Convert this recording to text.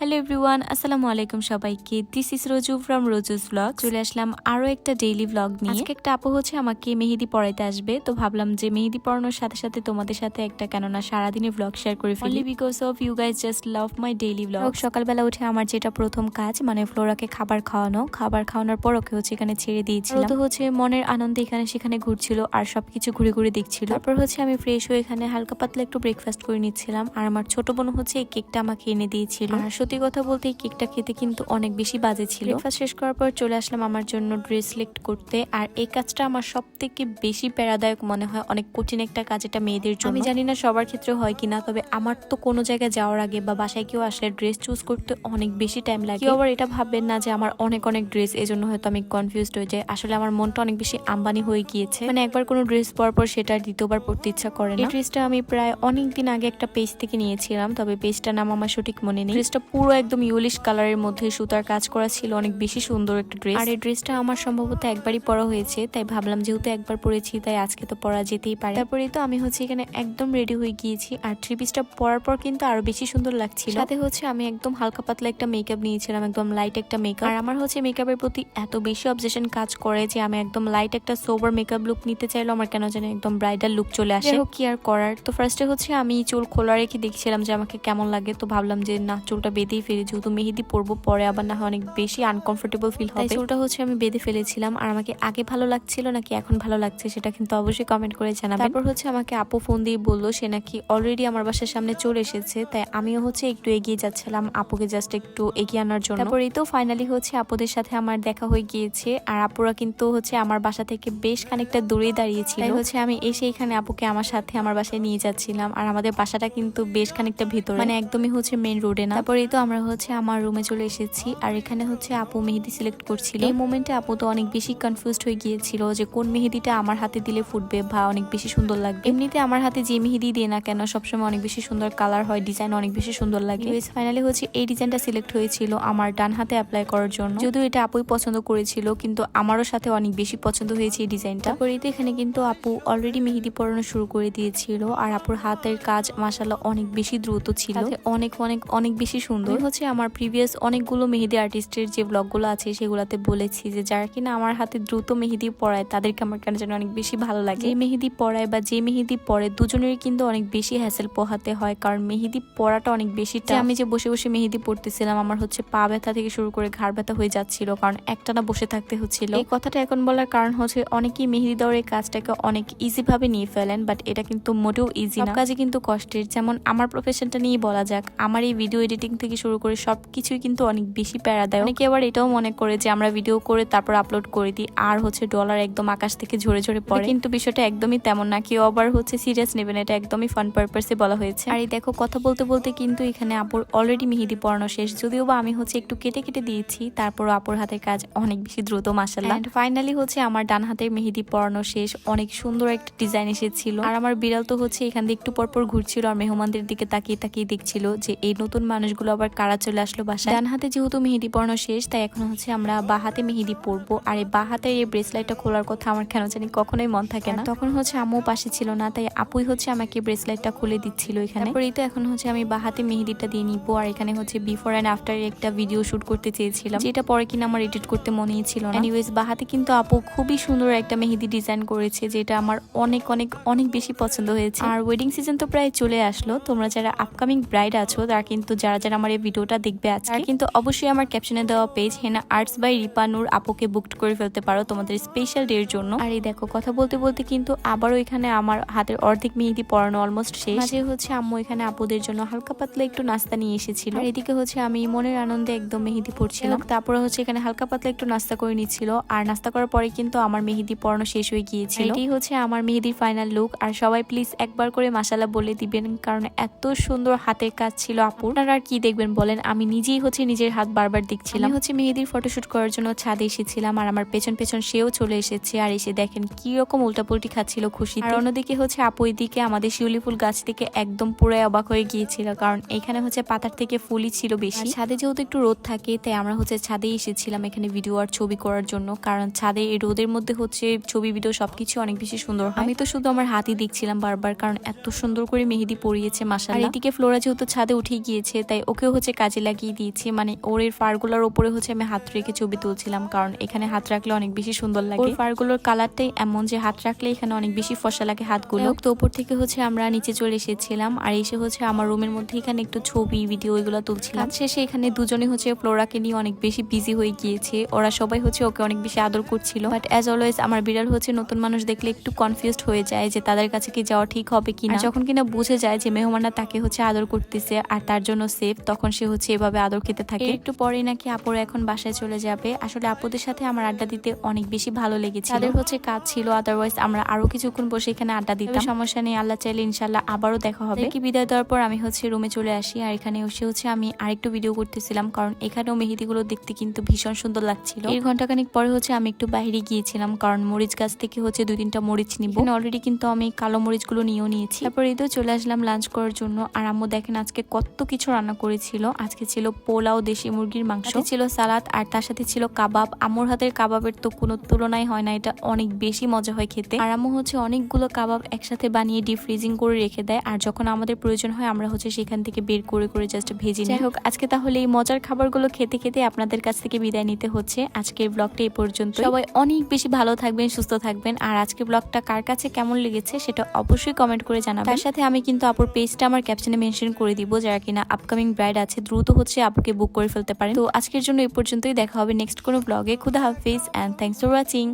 Hello everyone আসসালামু আলাইকুম সবাইকে। This is Roju from Roju's blog চলে আসলাম আরও একটা ডেইলি ব্লগ নিয়ে। আজকে একটা আপু হচ্ছে আমাকে মেহেদি পড়াইতে আসবে। তো ভাবলাম যে মেহেদি পড়ানোর সাথে সাথে তোমাদের সাথে একটা কেননা সারাদিনের ব্লগ শেয়ার করে ফেলি। Because of you guys just love my daily blog সকালবেলা উঠে আমার যেটা প্রথম কাজ মানে ফ্লোরাকে খাবার খাওয়ানো। খাবার খাওয়ানোর পর ওকে হচ্ছে এখানে ছেড়ে দিয়েছিলাম। তো হচ্ছে মনের আনন্দে এখানে সেখানে ঘুরছিল আর সবকিছু ঘুরে ঘুরে দেখছিল। তারপর হচ্ছে আমি ফ্রেশ হয়ে এখানে হালকা পাতলা একটু ব্রেকফাস্ট করে নিচ্ছিলাম। আর আমার ছোট বোন হচ্ছে এই কেকটা আমাকে এনে দিয়েছিল। আর সত্যি কথা বলতে এই কেকটা খেতে কিন্তু অনেক বেশি বাজে ছিল। ব্রেকফাস্ট শেষ করার পর চলে আসলাম আমার জন্য ড্রেস সিলেক্ট করতে। আর এই কাজটা আমার সব থেকে বেশি প্যারাদায়ক মনে হয় অনেক কঠিন একটা কাজ এটা মেয়েদের জন্য। আমি জানি না সবার ক্ষেত্রে হয় কিনা তবে আমার তো কোনো জায়গায় যাওয়ার আগে বা বাসায় কেউ আসলে ড্রেস চুজ করতে অনেক বেশি টাইম লাগে। কেউ আবার এটা ভাববেন না যে আমার অনেক অনেক ড্রেস এজন্য হয়তো আমি কনফিউজড হয়ে যাই। আসলে আমার মনটা অনেক বেশি আম্বানি হয়ে গিয়েছে। মানে একবার কোনো ড্রেস পরার পর সেটা দ্বিতীয়বার পরতে ইচ্ছা করে না। এই ড্রেসটা আমি প্রায় অনেক দিন আগে একটা পেজ থেকে নিয়েছিলাম তবে পেজটার নাম আমার সঠিক মনে নেই। ড্রেসটা পুরো একদম ইউলিশ কালারের মধ্যে সুতার কাজ করা ছিল, অনেক বেশি সুন্দর একটা ড্রেস আর এই ড্রেসটা আমার সম্ভবত একবারই পরা হয়েছে, তাই ভাবলাম যেহেতু একবার পরেছি, তাই আজকে তো পরা যেতেই পারে। তারপরেই তো আমি হচ্ছে এখানে একদম রেডি হয়ে গিয়েছি, আর থ্রি পিসটা পরার পর কিন্তু আরও বেশি সুন্দর লাগছিল। সাথে হচ্ছে আমি একদম হালকা পাতলা একটা মেকআপ নিয়েছিলাম, একদম লাইট একটা মেকআপ আর আমার হচ্ছে মেকআপের প্রতি এত বেশি অবজেশন কাজ করে যে আমি একদম লাইট একটা সোবার মেকআপ লুক নিতে চাইলো আমার কেন জানি একদম ব্রাইডাল লুক চলে আসে। হোক, কি আর করার? তো ফার্স্টে হচ্ছে আমি চুল খোলা রেখে দেখছিলাম যে আমাকে কেমন লাগে, তো ভাবলাম যে না, চুলটা বেঁধেই ফেলি যেহেতু মেহেদি পরবো পরে আবার না হয় অনেক বেশি আনকমফোর্টেবল ফিল হবে। চুলটা হচ্ছে আমি বেঁধে ফেলেছিলাম। আর আমাকে আগে ভালো লাগছিল নাকি এখন ভালো লাগছে সেটা কিন্তু অবশ্যই কমেন্ট করে জানাবেন। তারপর হচ্ছে আমাকে আপু ফোন দিয়ে বলল সে নাকি অলরেডি আমার বাসার সামনে চলে এসেছে তাই আমিও হচ্ছে একটু এগিয়ে যাচ্ছিলাম আপুকে জাস্ট একটু এগিয়ে আনার জন্য। তারপর এই তো ফাইনালি হচ্ছে আপুদের সাথে আমার দেখা হয়ে গিয়েছে আর আপুরা কিন্তু হচ্ছে আমার বাসা থেকে বেশ খানিকটা দূরেই দাঁড়িয়েছিল। তাই হচ্ছে আমি এসে এখানে আপুকে আমার সাথে আমার বাসায় নিয়ে যাচ্ছিলাম আর আমাদের বাসাটা কিন্তু বেশ খানিকটা ভিতরে। মানে একদমই হচ্ছে মেইন রোডে না? তারপরেই তো আমরা হচ্ছে আমার রুমে চলে এসেছি আর এখানে হচ্ছে আপু মেহেদি সিলেক্ট করছিল। এই মোমেন্টে আপু তো অনেক বেশি কনফিউজড হয়ে গিয়েছিল যে কোন মেহেদিটা আমার হাতে দিলে ফুটবে বা অনেক বেশি সুন্দর লাগবে। এমনিতে আমার হাতে যে মেহেদি দিয়ে না কেন, সবসময় অনেক বেশি সুন্দর কালার হয় ডিজাইন অনেক বেশি সুন্দর লাগে। ফাইনালি হচ্ছে এই ডিজাইনটা সিলেক্ট হয়েছিল আমার ডান হাতে অ্যাপ্লাই করার জন্য। যদিও এটা আপুই পছন্দ করেছিল, কিন্তু আমারও সাথে অনেক বেশি পছন্দ হয়েছে এই ডিজাইনটা তারপরে তো এখানে কিন্তু আপু অলরেডি মেহেদি পরানো শুরু করে দিয়েছিল, আর আপুর হাতের কাজ মাসাল্লাহ অনেক বেশি দ্রুত ছিল। অনেক অনেক অনেক বেশি সুন্দর আমি হচ্ছে আমার প্রিভিয়াস অনেকগুলো মেহেদি আর্টিস্টের যে ব্লগগুলো আছে সেগুলোতে বলেছি যে যারা কিনা আমার হাতে দ্রুত মেহেদি পড়ায় তাদেরকে আমার কেন যেন অনেক বেশি ভালো লাগে। যে মেহেদি পড়ায় বা যে মেহেদি পরে দুজনেরই কিন্তু অনেক বেশি হ্যাসেল পোহাতে হয় কারণ মেহেদি পড়াটা অনেক বেশি। আমি যে বসে বসে মেহেদি পড়তেছিলাম আমার হচ্ছে পা ব্যথা থেকে শুরু করে ঘাড় ব্যথা হয়ে যাচ্ছিল কারণ একটানা বসে থাকতে হচ্ছিল। এই কথাটা এখন বলার কারণ হচ্ছে অনেকেই মেহেদি দেওয়ার এই কাজটাকে অনেক ইজি ভাবে নিয়ে ফেলেন বাট এটা কিন্তু মোটেও ইজি না। কাজে কিন্তু কষ্টের যেমন আমার প্রফেশনটা নিয়ে বলা যাক আমার এই ভিডিও এডিটিং থেকে শুরু করে সবকিছুই কিন্তু অনেক বেশি প্যারা দেয়। অনেকে আবার এটাও মনে করে যে আমরা ভিডিও করে তারপর আপলোড করে দিই, আর হচ্ছে ডলার একদম আকাশ থেকে ঝরে ঝরে পড়ে। কিন্তু বিষয়টা একদমই তেমন না, কেউ আবার হচ্ছে সিরিয়াস নেবেন এটা একদমই ফান পারপাসে বলা হয়েছে। আর এই দেখো, কথা বলতে বলতে কিন্তু এখানে আপুর অলরেডি মেহেদি পড়ানো শেষ। যদিও বা আমি হচ্ছে একটু কেটে কেটে দিয়েছি তারপর আপুর হাতের কাজ অনেক বেশি দ্রুত মাসাল্লাহ ফাইনালি হচ্ছে আমার ডান হাতের মেহেদি পড়ানো শেষ, অনেক সুন্দর একটা ডিজাইন এসেছিল। আর আমার বিড়াল তো হচ্ছে এখান দিয়ে একটু পরপর ঘুরছিল, আর মেহমানদের দিকে তাকিয়ে তাকিয়ে দেখছিল যে এই নতুন মানুষগুলো আবার কারা চলে আসলো বাসায়? ডান হাতে যেহেতু মেহেদি পড়ানো শেষ তাই এখন হচ্ছে আমরা বা হাতে মেহেদি পরবো। আর এই বা হাতের এই ব্রেসলাইটটা খোলার কথা আমার কেন জানি কখনোই মন থাকে না। তখন হচ্ছে আম্মু পাশে ছিল না তাই আপুই হচ্ছে আমাকে ব্রেসলাইটটা খুলে দিচ্ছিল এখানে। তারপরেই তো এখন হচ্ছে আমি বা হাতে মেহেদিটা দিয়ে নিবো আর এখানে হচ্ছে বিফোর অ্যান্ড আফটার একটা ভিডিও শুট করতে চেয়েছিলাম। যেটা পরে কিনা আমার এডিট করতে মনেই ছিল না। এনিওয়েজ বা হাতে কিন্তু আপু খুবই সুন্দর একটা মেহেদি ডিজাইন করেছে যেটা আমার অনেক অনেক অনেক বেশি পছন্দ হয়েছে। আর ওয়েডিং সিজন তো প্রায় চলে আসলো তোমরা যারা আপকামিং ব্রাইড আছো তারা কিন্তু যারা যারা আমার এই ভিডিওটা দেখবে আজকে। কিন্তু অবশ্যই আমার ক্যাপশনে দেওয়া page henna arts by Ripanur আপুকে বুকড করে ফেলতে পারো তোমাদের স্পেশাল ডে এর জন্য। আর এই দেখো কথা বলতে বলতে কিন্তু আবারও এখানে আমার হাতের অর্ধেক মেহেদি পরানো অলমোস্ট শেষ। মাঝে হচ্ছে আম্মু এখানে আপুদের জন্য হালকা পাতলা একটু নাস্তা নিয়ে এসেছিল। আর এদিকে হচ্ছে আমি মনের আনন্দে একদম মেহেদি পড়ছিলাম তারপরে হচ্ছে এখানে হালকা পাতলা একটু নাস্তা করে নিচ্ছিল। আর নাস্তা করার পরে কিন্তু আমার মেহেদি পরানো শেষ হয়ে গিয়েছিল। এটাই হচ্ছে আমার মেহেদির ফাইনাল লুক আর সবাই প্লিজ একবার করে মাসালা বলে দিবেন কারণ এত সুন্দর হাতের কাজ ছিল আপুর। আপনারা আর কি দেখবেন? বলেন আমি নিজেই হচ্ছে নিজের হাত বারবার দেখছিলাম। হচ্ছে মেহেদির ফটোশুট করার জন্য ছাদে এসেছিলাম আর আমার পেছন পেছন সেও চলে এসেছে আর এসে দেখেন কি রকম উল্টাপুল্টি খাচ্ছিল খুশি আর অন্যদিকে হচ্ছে আপু এদিকে আমাদের শিউলি ফুল গাছ থেকে একদম পুরো অবাক হয়ে গিয়েছিল কারণ এখানে হচ্ছে পাতার থেকে ফুলই ছিল বেশি। ছাদে যেহেতু একটু রোদ থাকে তাই আমরা হচ্ছে ছাদে এসেছিলাম এখানে ভিডিও আর ছবি করার জন্য কারণ ছাদে এই রোদের মধ্যে হচ্ছে ছবি ভিডিও সবকিছু অনেক বেশি সুন্দর আমি তো শুধু আমার হাতই দেখছিলাম বারবার কারণ এত সুন্দর করে মেহেদি পরিয়েছে মাসা আর এদিকে ফ্লোরা যেহেতু ছাদে উঠে গিয়েছে তাই ওকেও হচ্ছে কাজে লাগিয়ে দিয়েছি। মানে ওর এই ফারগুলোর উপরে হচ্ছে আমি হাত রেখে ছবি তুলছিলাম কারণ এখানে হাত রাখলে অনেক বেশি সুন্দর লাগে। ওর ফারগুলোর কালারটাই এমন যে হাত রাখলে এখানে অনেক বেশি ফসা লাগে হাতগুলো। তো উপর থেকে হচ্ছে আমরা নিচে চলে এসেছিলাম আর এসে হচ্ছে আমার রুমের মধ্যে এখানে একটু ছবি ভিডিও এগুলো তুলছিলাম। শেষে এখানে দুজনে হচ্ছে ফ্লোরাকে নিয়ে অনেক বেশি বিজি হয়ে গিয়েছে। ওরা সবাই হচ্ছে ওকে অনেক বেশি আদর করছিল। বাট অ্যাজ অলওয়েজ আমার বিড়াল হচ্ছে নতুন মানুষ দেখলে একটু কনফিউজড হয়ে যায় যে তাদের কাছে কি যাওয়া ঠিক হবে কিনা। যখন কিনা বুঝে যায় যে মেহমানরা তাকে হচ্ছে আদর করতেছে আর তার জন্য সেফ তখন সে হচ্ছে এভাবে আদর খেতে থাকে। একটু পরেই নাকি আপুর এখন বাসায় চলে যাবে। আসলে আপুদের সাথে আমার আড্ডা দিতে অনেক বেশি ভালো লেগেছে তাদের হচ্ছে কাজ ছিল আদারওয়াইজ আমরা আরও কিছুক্ষণ বসে এখানে আড্ডা দিতাম। সমস্যা নেই আল্লাহ চাইলে ইনশাল্লাহ আবারও দেখা হবে। কি বিদায় দেওয়ার পর আমি হচ্ছে রুমে চলে আসি আর এখানে এসে হচ্ছে আমি আরেকটু ভিডিও করতেছিলাম কারণ এখানেও মেহেদিগুলো দেখতে কিন্তু ভীষণ সুন্দর লাগছিল। এর ঘন্টাখানিক পরে হচ্ছে আমি একটু বাইরে গিয়েছিলাম কারণ মরিচ গাছ থেকে হচ্ছে দুই তিনটা মরিচ নিব। অলরেডি কিন্তু আমি কালো মরিচগুলো নিয়েও নিয়েছি। তারপর এতেও চলে আসলাম লাঞ্চ করার জন্য। আর আম্মু দেখেন আজকে কত কিছু রান্না করেছিল আজকে ছিল পোলাও দেশি মুরগির মাংস। ছিল সালাদ আর তার সাথে ছিল কাবাব। আম্মুর হাতের কাবাবের তো কোনো তুলনাই হয় না এটা অনেক বেশি মজা হয় খেতে। আর আম্মু হচ্ছে অনেকগুলো কাবাব একসাথে বানিয়ে ডিপ ফ্রিজিং করে রেখে দেয় আর যখন আমাদের প্রয়োজন হয় আমরা হচ্ছে সেখান থেকে বের করে করে জাস্ট ভেজে নিই। যাই হোক আজকে তাহলে এই মজার খাবারগুলো খেতে খেতে আপনাদের কাছ থেকে বিদায় নিতে হচ্ছে। আজকের ব্লগটা এই পর্যন্ত সবাই অনেক বেশি ভালো থাকবেন সুস্থ থাকবেন। আর আজকের ব্লগটা কার কাছে কেমন লেগেছে সেটা অবশ্যই কমেন্ট করে জানাবেন। তার সাথে আমি কিন্তু আপুর পেজটা আমার ক্যাপশনে মেনশন করে দিব যারা কিনা আপকামিং ব্রাইড আছে, দ্রুত হচ্ছে আপুকে বুক করে ফেলতে পারেন। তো আজকের জন্য এই পর্যন্তই। দেখা হবে নেক্সট কোনো ব্লগে খুদা হাফিজ অ্যান্ড থ্যাংকস ফর ওয়াচিং